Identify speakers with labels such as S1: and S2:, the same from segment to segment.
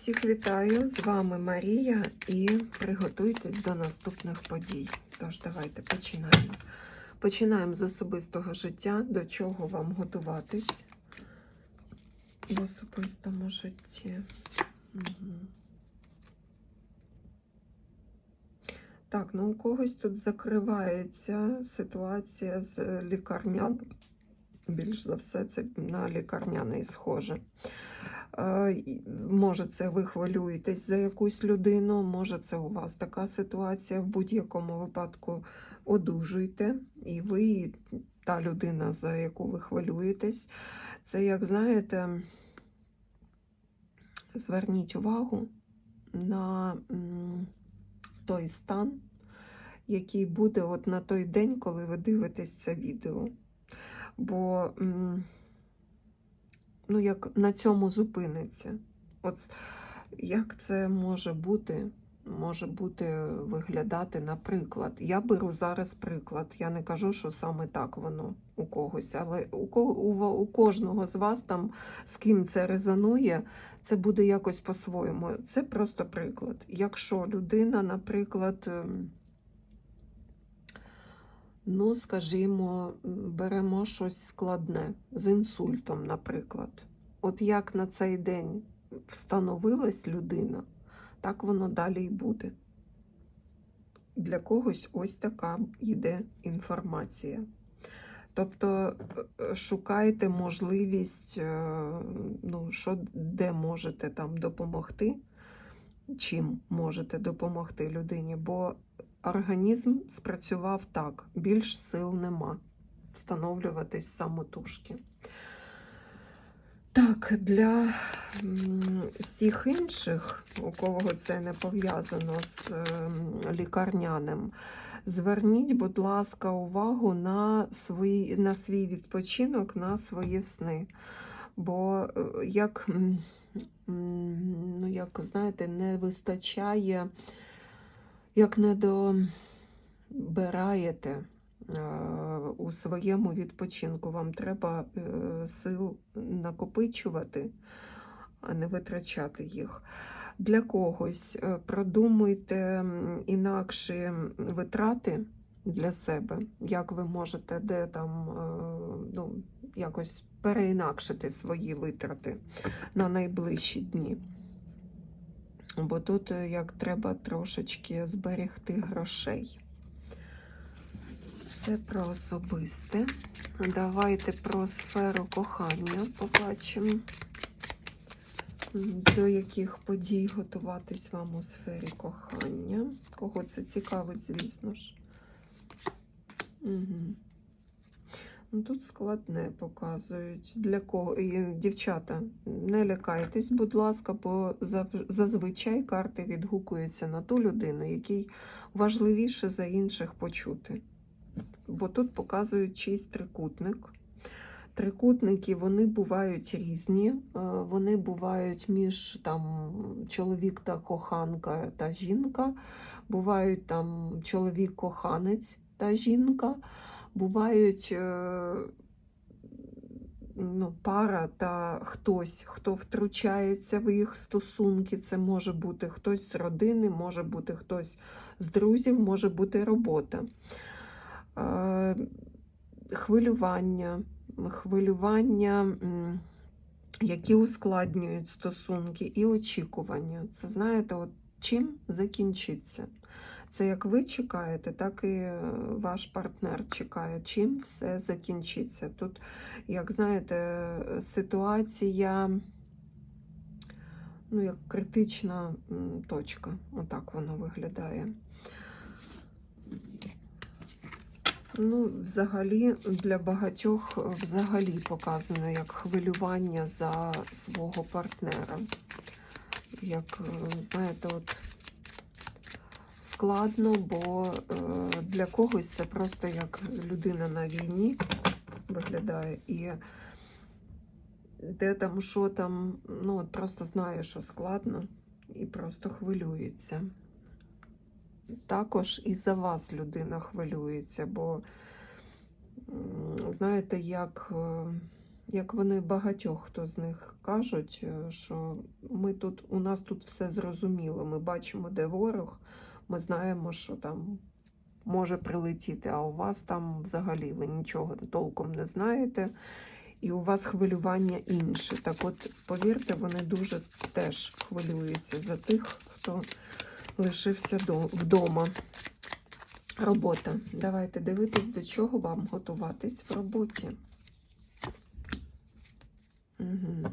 S1: Всіх вітаю! З вами Марія і приготуйтесь до наступних подій. Тож, давайте починаємо. Починаємо з особистого життя, до чого вам готуватись в особистому житті. Угу. Так, ну у когось тут закривається ситуація з лікарняним. Більш за все, це на лікарняний схоже. Е, Може, це ви хвилюєтесь за якусь людину, може, це у вас така ситуація. В будь-якому випадку одужуйте, і ви, та людина, за яку ви хвилюєтесь. Це, як знаєте, зверніть увагу на той стан, який буде от на той день, коли ви дивитесь це відео. Бо ну, як на цьому зупиниться. От як це може бути? Може бути виглядати, наприклад. Я беру зараз приклад. Я не кажу, що саме так воно у когось, але у, у, у кожного з вас там, з ким це резонує, це буде якось по-своєму. Це просто приклад. Якщо людина, наприклад, ем, ну, скажімо, беремо щось складне з інсультом, наприклад. От як на цей день встановилась людина, так воно далі і буде. Для когось ось така йде інформація. Тобто е, шукайте можливість, е, ну, що, де можете там допомогти, чим можете допомогти людині, бо організм спрацював так, більш сил нема встановлюватись самотужки. Так, для всіх інших, у кого це не пов'язано з ем, лікарняним, зверніть, будь ласка, увагу на, свої, на свій відпочинок, на свої сни. Бо е, як, ну, як знаєте, не вистачає, як не добираєте у своєму відпочинку. Вам треба е, сил накопичувати, а не витрачати їх. Для когось е, продумуйте інакші витрати для себе, як ви можете де там е, ну, якось переінакшити свої витрати на найближчі дні. Бо тут е, як треба трошечки зберегти грошей. Це про особисте. Давайте про сферу кохання побачимо. До яких подій готуватись вам у сфері кохання. Кого це цікавить, звісно ж. Угу. Тут складне показують. Для кого? Дівчата, не лякайтесь, будь ласка, бо зазвичай карти відгукуються на ту людину, якій важливіше за інших почути. Бо тут показують чийсь трикутник. Трикутники вони бувають різні, е, вони бувають між там чоловік та коханка та жінка, бувають там чоловік-коханець та жінка, бувають е, ну, пара та хтось, хто втручається в їх стосунки. Це може бути хтось з родини, може бути хтось з друзів, може бути робота. Е, Хвилювання, хвилювання, які ускладнюють стосунки, і очікування. Це знаєте, от чим закінчиться. Це як ви чекаєте, так і е, ваш партнер чекає, чим все закінчиться. Тут, як знаєте, ситуація, ну, як критична точка. Отак воно виглядає. Ну, взагалі, для багатьох взагалі показано як хвилювання за свого партнера. Як, е, знаєте, от складно, бо е, для когось це просто як людина на війні виглядає. І де там, що там, ну от просто знає, що складно, і просто хвилюється. Також і за вас людина хвилюється, бо знаєте, як, е, як вони багатьох хто з них кажуть, е, що Ми тут, у нас тут все зрозуміло. Ми бачимо, де ворог, ми знаємо, що там може прилетіти, а у вас там взагалі ви нічого толком не знаєте, і у вас хвилювання інше. Так от, повірте, вони дуже теж хвилюються за тих, хто лишився вдома. Робота. Давайте дивитись, до чого вам готуватись в роботі. Угу.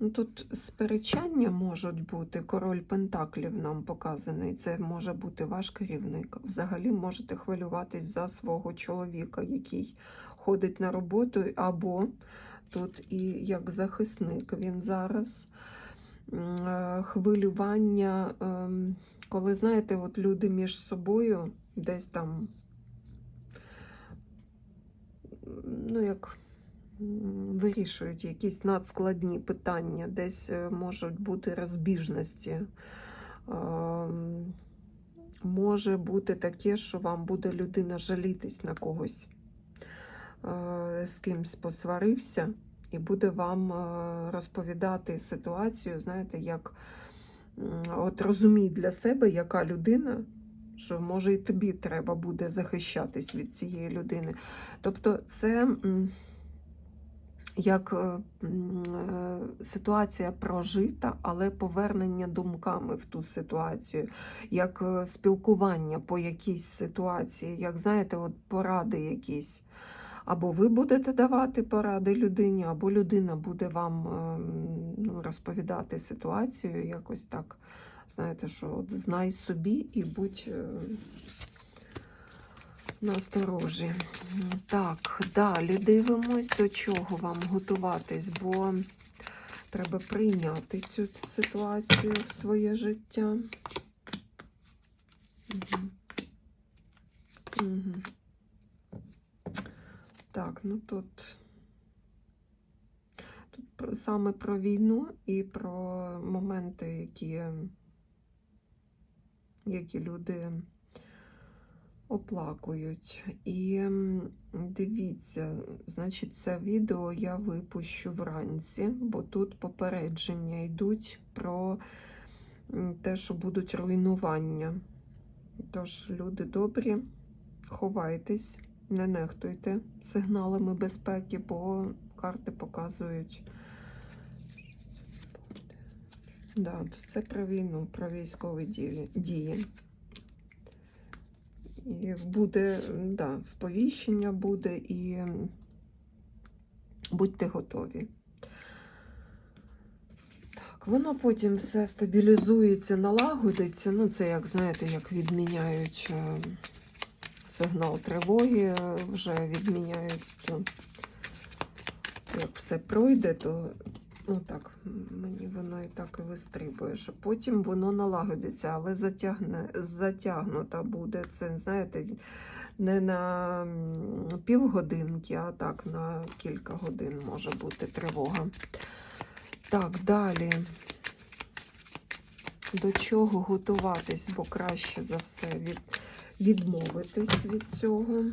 S1: Ну, тут сперечання можуть бути. Король Пентаклів нам показаний. Це може бути ваш керівник. Взагалі можете хвилюватись за свого чоловіка, який ходить на роботу, або тут і як захисник він зараз. Е, Хвилювання, ем, коли, знаєте, от люди між собою десь там, ну, як вирішують якісь надскладні питання, десь е, можуть бути розбіжності. Ем, Може бути таке, що вам буде людина жалітись на когось, е, з кимсь посварився, і буде вам е, розповідати ситуацію, знаєте, як от розумій для себе, яка людина, що може і тобі треба буде захищатись від цієї людини. Тобто, це. як е, е, ситуація прожита, але повернення думками в ту ситуацію, як спілкування по якійсь ситуації, як знаєте, от поради якісь. Або ви будете давати поради людині, або людина буде вам е, ну, розповідати ситуацію якось так. Знаєте, що от знай собі і будь е, насторожі. Так, далі дивимось, до чого вам готуватись, бо треба прийняти цю ситуацію в своє життя. Угу. Угу. Так, ну тут, тут саме про війну і про моменти, які, які люди оплакують. І дивіться, значить, це відео я випущу вранці, бо тут попередження йдуть про те, що будуть руйнування. Тож, люди добрі, ховайтесь, не нехтуйте сигналами безпеки, бо карти показують. Да, це про війну, про військові дії. І буде, да, сповіщення буде, і будьте готові. Так, воно потім все стабілізується, налагодиться. Ну, це, як знаєте, як відміняють е, сигнал тривоги, е, вже відміняють, то, як все пройде, то ну так, мені воно і так і вистрибує, що потім воно налагодиться, але затягне, затягнута буде. Це, знаєте, не на півгодинки, а так на кілька годин може бути тривога. Так, далі. До чого готуватись, бо краще за все від, відмовитись від цього.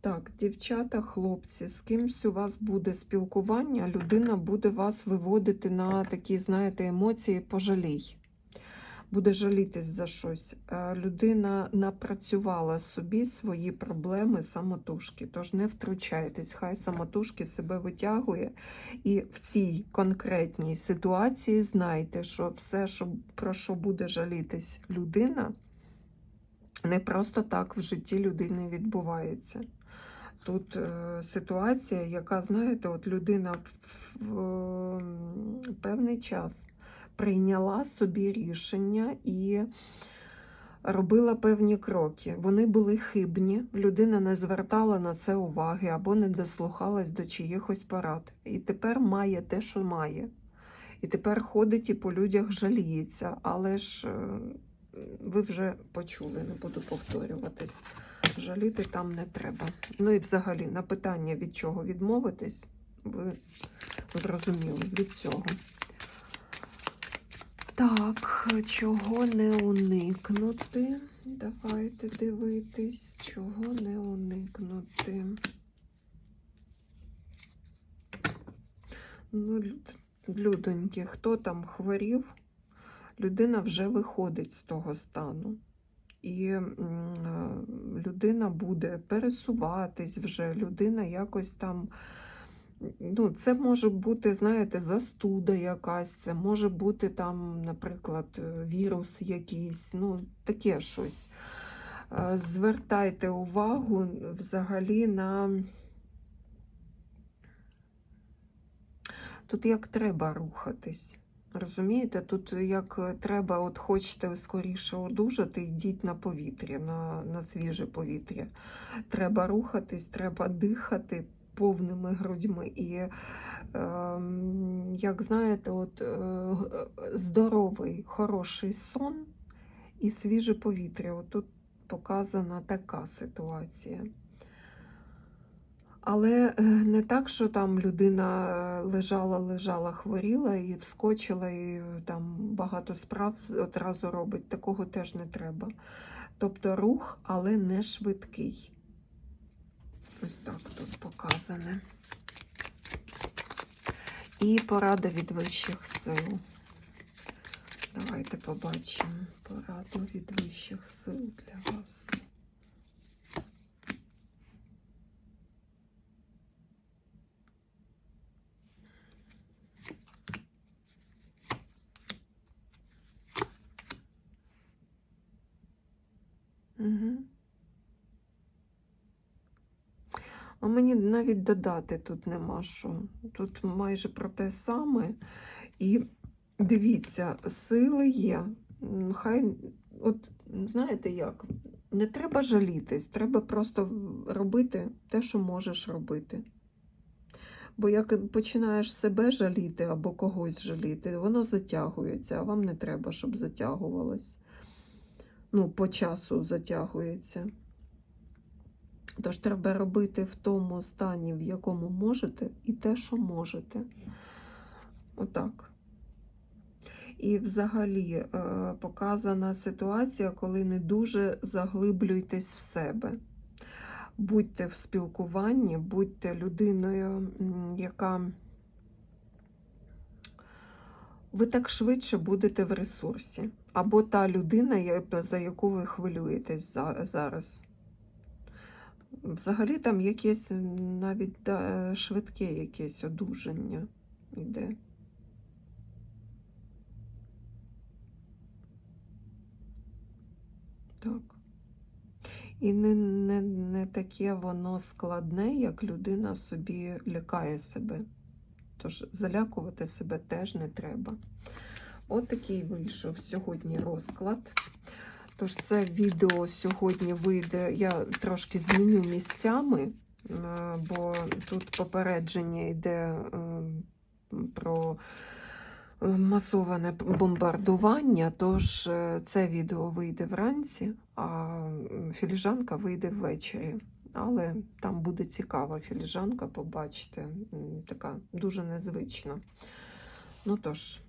S1: Так, дівчата, хлопці, з кимсь у вас буде спілкування, людина буде вас виводити на такі, знаєте, емоції пожалій. Буде жалітись за щось. Е, Людина напрацювала собі свої проблеми самотужки, тож не втручайтесь, хай самотужки себе витягує. І в цій конкретній ситуації знайте, що все, що, про що буде жалітись людина, не просто так в житті людини відбувається. Тут е, ситуація, яка, знаєте, от людина в, певний час прийняла собі рішення і робила певні кроки. Вони були хибні, людина не звертала на це уваги або не дослухалась до чиїхось порад. І тепер має те, що має. І тепер ходить і по людях жаліється, але ж е, ви вже почули, не буду повторюватись. Жаліти там не треба. Ну і взагалі на питання, від чого відмовитись, ви зрозуміли від цього. Так, чого не уникнути Давайте дивитись, чого не уникнути. Ну, людоньки, хто там хворів, людина вже виходить з того стану. І е, людина буде пересуватись вже, людина якось там. Ну, це може бути, знаєте, застуда якась, це може бути там, наприклад, е, вірус якийсь, ну, таке щось. Е, Звертайте увагу взагалі на. Тут як треба рухатись. Розумієте, тут як треба, от хочете скоріше одужати, йдіть на повітря, на, на свіже повітря. Треба рухатись, треба дихати повними грудьми. І, е, як знаєте, от, е, здоровий, хороший сон і свіже повітря. От тут показана така ситуація. Але е, не так, що там людина е, лежала, лежала, хворіла і вскочила, і е, там багато справ одразу робить. Такого теж не треба. Тобто рух, але не швидкий. Ось так тут показане. І порада від вищих сил. Давайте побачимо пораду від вищих сил для вас. А мені навіть додати тут нема що. Тут майже про те саме. І дивіться, сили є. Хай, от знаєте як, не треба жалітись, треба просто робити те, що можеш робити. Бо як починаєш себе жаліти або когось жаліти, воно затягується, а вам не треба, щоб затягувалось. Ну, по часу затягується. Тож треба робити в тому стані, в якому можете, і те, що можете. Отак. І взагалі е, показана ситуація, коли не дуже заглиблюйтесь в себе. Будьте в спілкуванні, будьте людиною, яка ви так швидше будете в ресурсі. Або та людина, за яку ви хвилюєтесь зараз. Взагалі там якесь навіть да, швидке якесь одужання йде. Так. І не, не, не таке воно складне, як людина собі лякає себе. Тож залякувати себе теж не треба. От такий вийшов сьогодні розклад. Тож це відео сьогодні вийде. Я трошки зміню місцями, е, бо тут попередження йде е, про масоване бомбардування. Тож е, це відео вийде вранці, а філіжанка вийде ввечері. Але там буде цікава філіжанка, побачите, така дуже незвична. Ну тож,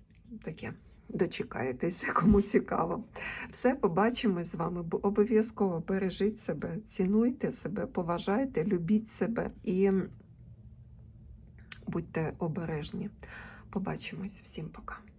S1: таке. Дочекаєтеся, кому цікаво. Все, побачимось з вами. Бо Обов'язково бережіть себе, цінуйте себе, поважайте, любіть себе і будьте обережні. Побачимось. Всім пока.